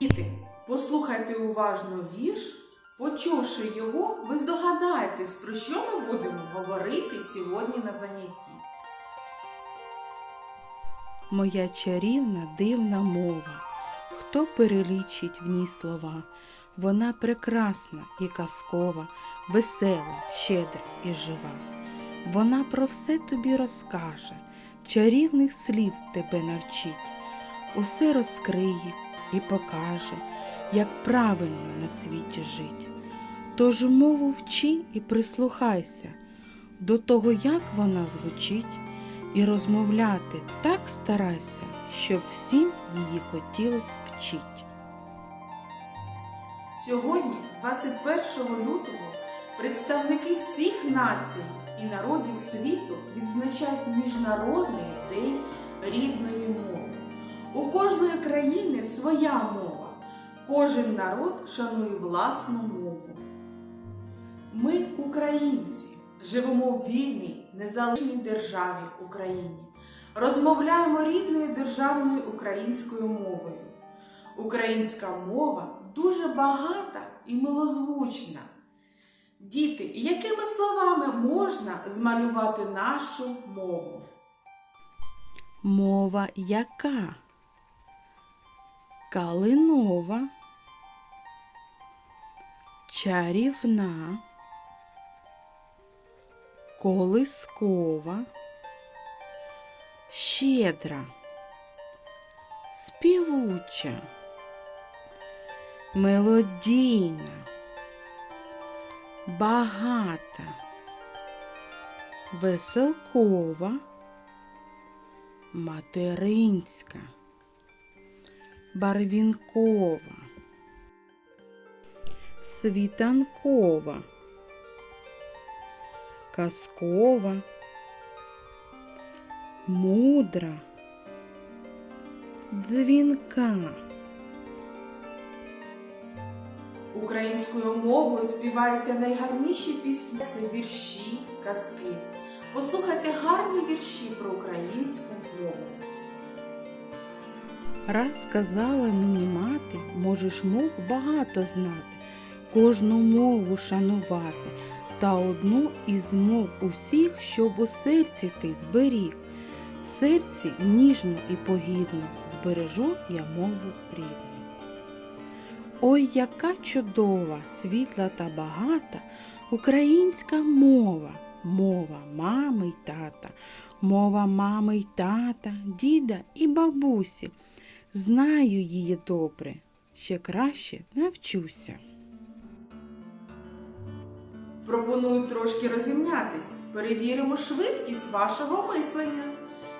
Діти, послухайте уважно вірш. Почувши його, ви здогадаєтесь, про що ми будемо говорити сьогодні на занятті. Моя чарівна дивна мова. Хто перелічить в ній слова? Вона прекрасна і казкова, весела, щедра і жива. Вона про все тобі розкаже, чарівних слів тебе навчить, усе розкриє і покаже, як правильно на світі жить. Тож мову вчи і прислухайся до того, як вона звучить, і розмовляти так старайся, щоб всім її хотілось вчить. Сьогодні, 21 лютого, представники всіх націй і народів світу відзначають Міжнародний день рідної мови. У кожної країни своя мова. Кожен народ шанує власну мову. Ми, українці, живемо в вільній, незалежній державі Україні. Розмовляємо рідною державною українською мовою. Українська мова дуже багата і милозвучна. Діти, якими словами можна змалювати нашу мову? Мова яка? Калинова, чарівна, колискова, щедра, співуча, мелодійна, багата, веселкова, материнська, барвінкова, світанкова, казкова, мудра, дзвінка. Українською мовою співаються найгарніші пісні. Це вірші, казки. Послухайте гарні вірші про українську мову. Раз сказала мені мати, можеш мов багато знати, кожну мову шанувати, та одну із мов усіх, щоб у серці ти зберіг. В серці ніжно і погідно збережу я мову рідну. Ой, яка чудова, світла та багата українська мова, мова мами й тата, мова мами й тата, діда і бабусі. Знаю її добре, ще краще навчуся. Пропоную трошки розімнятись. Перевіримо швидкість вашого мислення.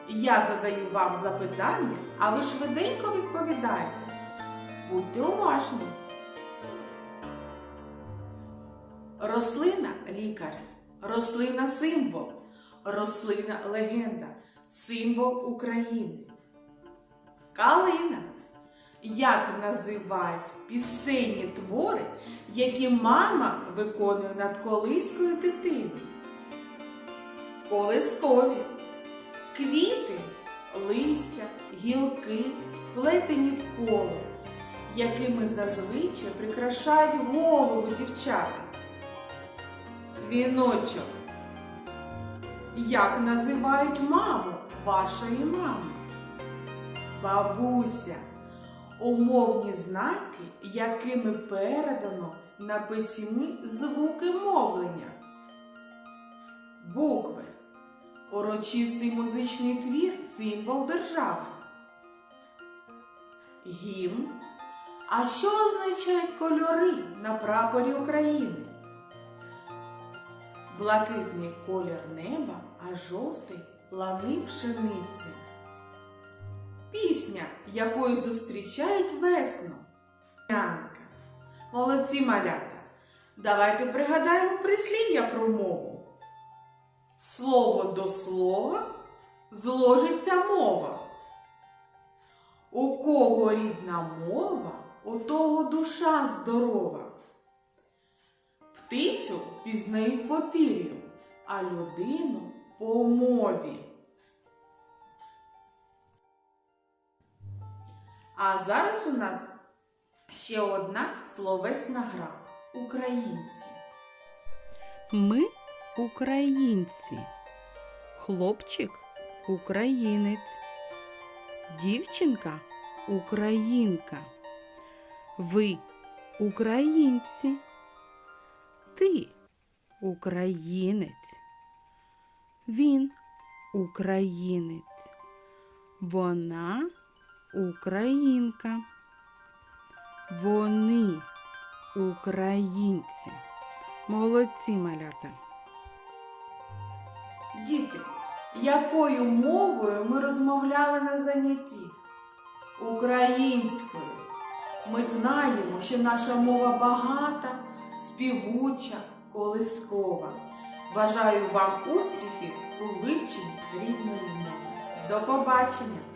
Я задаю вам запитання, а ви швиденько відповідаєте. Будьте уважні. Рослина лікар, рослина символ, рослина легенда, символ України. Калина. Як називають пісенні твори, які мама виконує над колискою дитини? Колискові. Квіти, листя, гілки, сплетені в коло, якими зазвичай прикрашають голову дівчата. Віночок. Як називають маму вашої мами? Бабуся. Умовні знаки, якими передано на письмі звуки мовлення. Букви. Урочистий музичний твір символ держави. Гімн. А що означають кольори на прапорі України? Блакитний колір неба, а жовтий лани пшениці. Пісня, якою зустрічають весну. Янка. Молодці малята. Давайте пригадаємо прислів'я про мову. Слово до слова зложиться мова. У кого рідна мова, у того душа здорова. Птицю пізнають по пір'ю, а людину по мові. А зараз у нас Ще одна словесна гра. Українці. Ми українці. Хлопчик українець. Дівчинка українка. Ви українці. Ти українець. Він українець. Вона українка. Вони українці. Молодці малята. Діти, якою мовою ми розмовляли на занятті? Українською. Ми знаємо, що наша мова багата, співуча, колискова. Бажаю вам успіхів у вивченні рідної мови. До побачення!